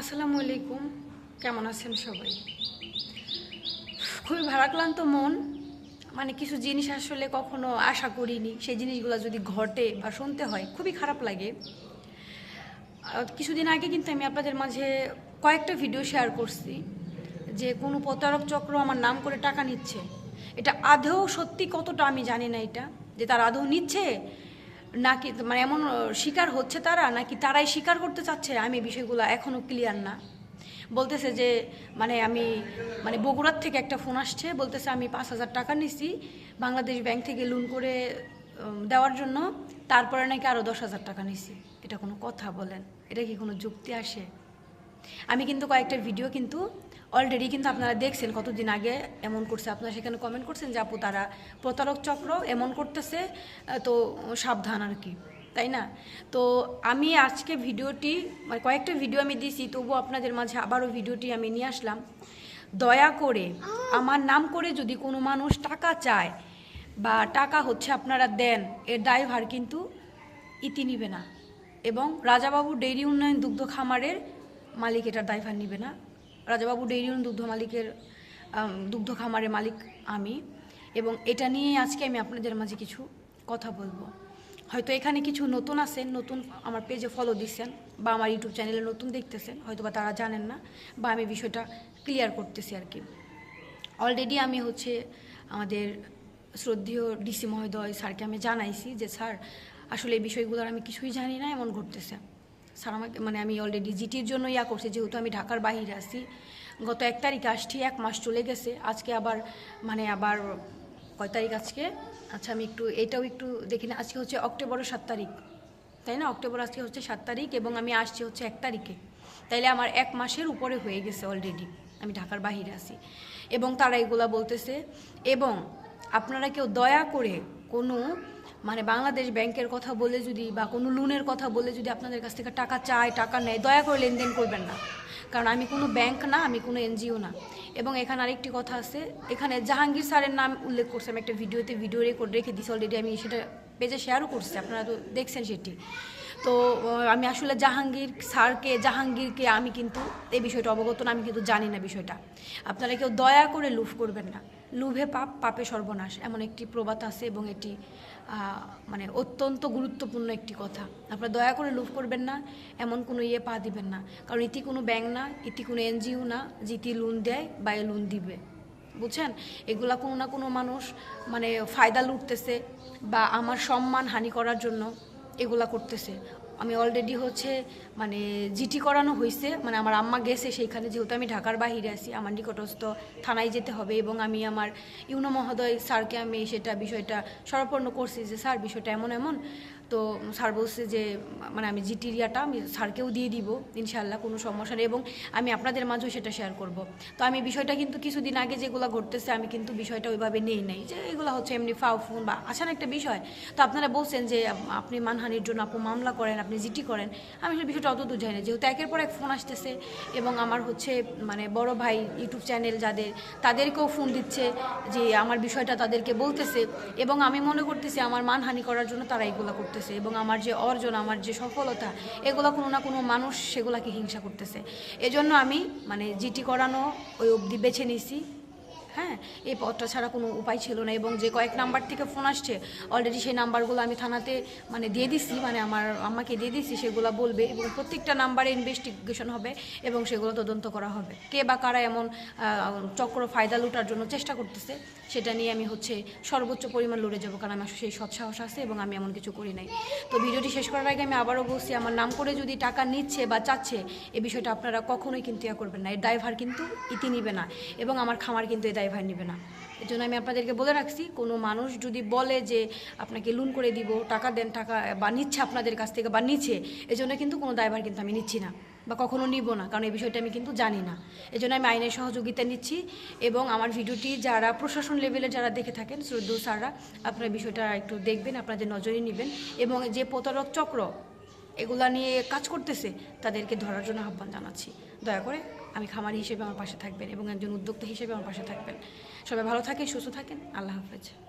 আসসালামু আলাইকুম। কেমন আছেন সবাই? খুবই ভারাক্লান্ত মন। মানে কিছু জিনিস আসলে কখনো আশা করিনি। সেই জিনিসগুলো যদি ঘটে বা শুনতে হয়, খুবই খারাপ লাগে। কিছুদিন আগে কিন্তু আমি আপনাদের মাঝে কয়েকটা ভিডিও শেয়ার করছি যে কোনো প্রতারক চক্র আমার নাম করে টাকা নিচ্ছে। এটা আদৌ সত্যি কতটা আমি জানি না এটা, যে তার আদৌ নিচ্ছে নাকি মানে এমন শিকার হচ্ছে তারা, নাকি তারাই স্বীকার করতে চাচ্ছে? আমি বিষয়গুলো এখনও ক্লিয়ার না। বলতেছে যে মানে আমি মানে বগুড়ার থেকে একটা ফোন আসছে, বলতেছে আমি পাঁচ হাজার টাকা নিছি, বাংলাদেশ ব্যাংক থেকে লোন করে দেওয়ার জন্য, তারপরে নাকি আরও দশ হাজার টাকা নিছি। এটা কোনো কথা বলেন? এটা কি কোনো যুক্তি আসে? আমি কিন্তু কয়েকটা ভিডিও কিন্তু অলরেডি কিন্তু আপনারা দেখছেন কতদিন আগে এমন করছে। আপনারা সেখানে কমেন্ট করছেন যে, আপু, তারা প্রতারক চক্র এমন করতেছে। তো সাবধান আর কি, তাই না? তো আমি আজকে ভিডিওটি মানে কয়েকটা ভিডিও আমি দিয়েছি তবুও আপনাদের মাঝে আবারও ভিডিওটি আমি নিয়ে আসলাম। দয়া করে আমার নাম করে যদি কোনো মানুষ টাকা চায় বা টাকা হচ্ছে আপনারা দেন, এর ড্রাইভার কিন্তু ইতি নিবে না। এবং রাজাবাবু ডেইরি উন্নয়ন দুগ্ধ খামারের মালিক এটার দায়ভার নিবে না। রাজাবাবু ডেইরি দুগ্ধ মালিকের দুগ্ধ খামারের মালিক আমি। এবং এটা নিয়ে আজকে আমি আপনাদের মাঝে কিছু কথা বলব। হয়তো এখানে কিছু নতুন আছেন, নতুন আমার পেজে ফলো দিচ্ছেন বা আমার ইউটিউব চ্যানেলে নতুন দেখতেছেন হয়তো বা তারা জানেন না, বা আমি বিষয়টা ক্লিয়ার করতেছি আর কি। অলরেডি আমি হচ্ছে আমাদের শ্রদ্ধেয় ডিসি মহোদয় স্যারকে আমি জানাইছি যে, স্যার, আসলে এই বিষয়গুলোর আমি কিছুই জানি না, এমন ঘটতেছে। স্যার আমাকে মানে আমি অলরেডি জিটির জন্য ইয়া করছি, যেহেতু আমি ঢাকার বাহিরে আছি। গত এক তারিখে আসছি, এক মাস চলে গেছে। আজকে আবার মানে আবার কয় তারিখ আজকে? আচ্ছা আমি একটু এটাও একটু দেখি না। আজকে হচ্ছে অক্টোবরের সাত তারিখ। তাই না? অক্টোবর আজকে হচ্ছে সাত তারিখ এবং আমি আসছি হচ্ছে এক তারিখে। তাইলে আমার এক মাসের উপরে হয়ে গেছে অলরেডি আমি ঢাকার বাহিরে আছি। এবং তারা এগুলা বলতেছে। এবং আপনারা কেউ দয়া করে কোনো মানে বাংলাদেশ ব্যাংকের কথা বলে যদি বা কোনো লোনের কথা বলে যদি আপনাদের কাছ থেকে টাকা চায়, টাকা নেয়, দয়া করে লেনদেন করবেন না। কারণ আমি কোনো ব্যাংক না, আমি কোনো এনজিও না। এবং এখানে আরেকটি কথা আছে, এখানে জাহাঙ্গীর স্যারের নাম উল্লেখ করছে, আমি একটা ভিডিওতে ভিডিও রেকর্ড রেখে দিছি অলরেডি আমি সেটা পেজে শেয়ারও করছি, আপনারা তো দেখছেন সেটি। তো আমি আসলে জাহাঙ্গীর স্যারকে, জাহাঙ্গীরকে আমি কিন্তু এই বিষয়টা অবগত না, আমি কিন্তু জানি না বিষয়টা। আপনারা কেউ দয়া করে লুফ করবেন না। লুভে পাপ, পাপে সর্বনাশ এমন একটি প্রবাদ আছে এবং এটি মানে অত্যন্ত গুরুত্বপূর্ণ একটি কথা। আপনারা দয়া করে লুফ করবেন না, এমন কোনো ইয়ে পা দিবেন না। কারণ ইতি কোনো ব্যাংক না, ইতি কোনো এনজিও না যেটি লোন দেয় বা এ লোন দিবে। বুঝছেন? এগুলা কোনো না কোনো মানুষ মানে ফায়দা লুটতেছে বা আমার সম্মান হানি করার জন্য এগুলা করতেছে। আমি অলরেডি হচ্ছে মানে জিটি করানো হয়েছে মানে আমার আম্মা গেছে সেইখানে, যেহেতু আমি ঢাকার বাহিরে আছি, আমার নিকটস্থ থানায় যেতে হবে এবং আমি আমার ইউনো মহোদয় স্যারকে আমি সেটা বিষয়টা সরপন্ন করছি যে, স্যার, বিষয়টা এমন এমন। তো স্যার বলছে যে মানে আমি জিটির ইয়াটা আমি স্যারকেও দিয়ে দিব ইনশাল্লাহ কোনো সমস্যা নেই এবং আমি আপনাদের মাঝেও সেটা শেয়ার করব। তো আমি বিষয়টা কিন্তু কিছুদিন আগে যেগুলো ঘটতেছে, আমি কিন্তু বিষয়টা ওইভাবে নেই নাই, যে এগুলো হচ্ছে এমনি ফাও ফোন বা আসান একটা বিষয়। তো আপনারা বলছেন যে, আপনি মানহানির জন্য আপু মামলা করেন, আপনি জিটি করেন, আমি সেই বিষয়টা অত দূর যাই না যেহেতু একের পর এক ফোন আসতেছে এবং আমার হচ্ছে মানে বড় ভাই ইউটিউব চ্যানেল যাদের, তাদেরকেও ফোন দিচ্ছে যে, আমার বিষয়টা তাদেরকে বলতেছে এবং আমি মনে করতেছি আমার মানহানি করার জন্য তারা এগুলো করতেছে এবং আমার যে অর্জন, আমার যে সফলতা, এগুলো কোনো না কোনো মানুষ সেগুলাকে হিংসা করতেছে। এজন্য আমি মানে জিটি করানো ওই অবধি বেছে নিছি হ্যাঁ এই পথটা ছাড়া কোনো উপায় ছিল না এবং যে কয়েক নাম্বার থেকে ফোন আসছে অলরেডি সেই নাম্বারগুলো আমি থানাতে মানে দিয়ে দিছি মানে আমার আমাকে দিয়ে দিছি, সেগুলো বলবে এবং প্রত্যেকটা নাম্বারে ইনভেস্টিগেশন হবে এবং সেগুলো তদন্ত করা হবে। কে বা কারা এমন চক্র ফায়দা লুটার জন্য চেষ্টা করতেছে, সেটা নিয়ে আমি হচ্ছে সর্বোচ্চ পরিমাণ লড়ে যাব, কারণ আমার সেই সৎসাহস আছে এবং আমি এমন কিছু করি নাই। তো ভিডিওটি শেষ করার আগে আমি আবারও বলছি, আমার নাম করে যদি টাকা নিচ্ছে বা চাচ্ছে, এ বিষয়টা আপনারা কখনোই কিন্তু ইয়া করবেন না। এর ড্রাইভার কিন্তু ইতি নিবে না এবং আমার খামার কিন্তু এই ড্রাইভার নিবে না। এর জন্য আমি আপনাদেরকে বলে রাখছি, কোনো মানুষ যদি বলে যে আপনাকে লোন করে দিব, টাকা দেন, টাকা বা নিচ্ছে আপনাদের কাছ থেকে বা নিচ্ছে এজন্য কিন্তু কোনো ড্রাইভার কিন্তু আমি নিচ্ছি না বা কখনো নিব না, কারণ এই বিষয়টা আমি কিন্তু জানি না। এজন্য আমি আইনের সহযোগিতা নিচ্ছি এবং আমার ভিডিওটি যারা প্রশাসন লেভেলে যারা দেখে থাকেন শ্রদ্ধু স্যাররা, আপনার বিষয়টা একটু দেখবেন, আপনাদের নজরে নেবেন এবং যে প্রতারক চক্র এগুলা নিয়ে কাজ করতেছে, তাদেরকে ধরার জন্য আহ্বান জানাচ্ছি। দয়া করে আমি খামারি হিসেবে আমার পাশে থাকবেন এবং একজন উদ্যোক্তা হিসেবে আমার পাশে থাকবেন। সবাই ভালো থাকেন, সুস্থ থাকেন। আল্লাহ হাফেজ।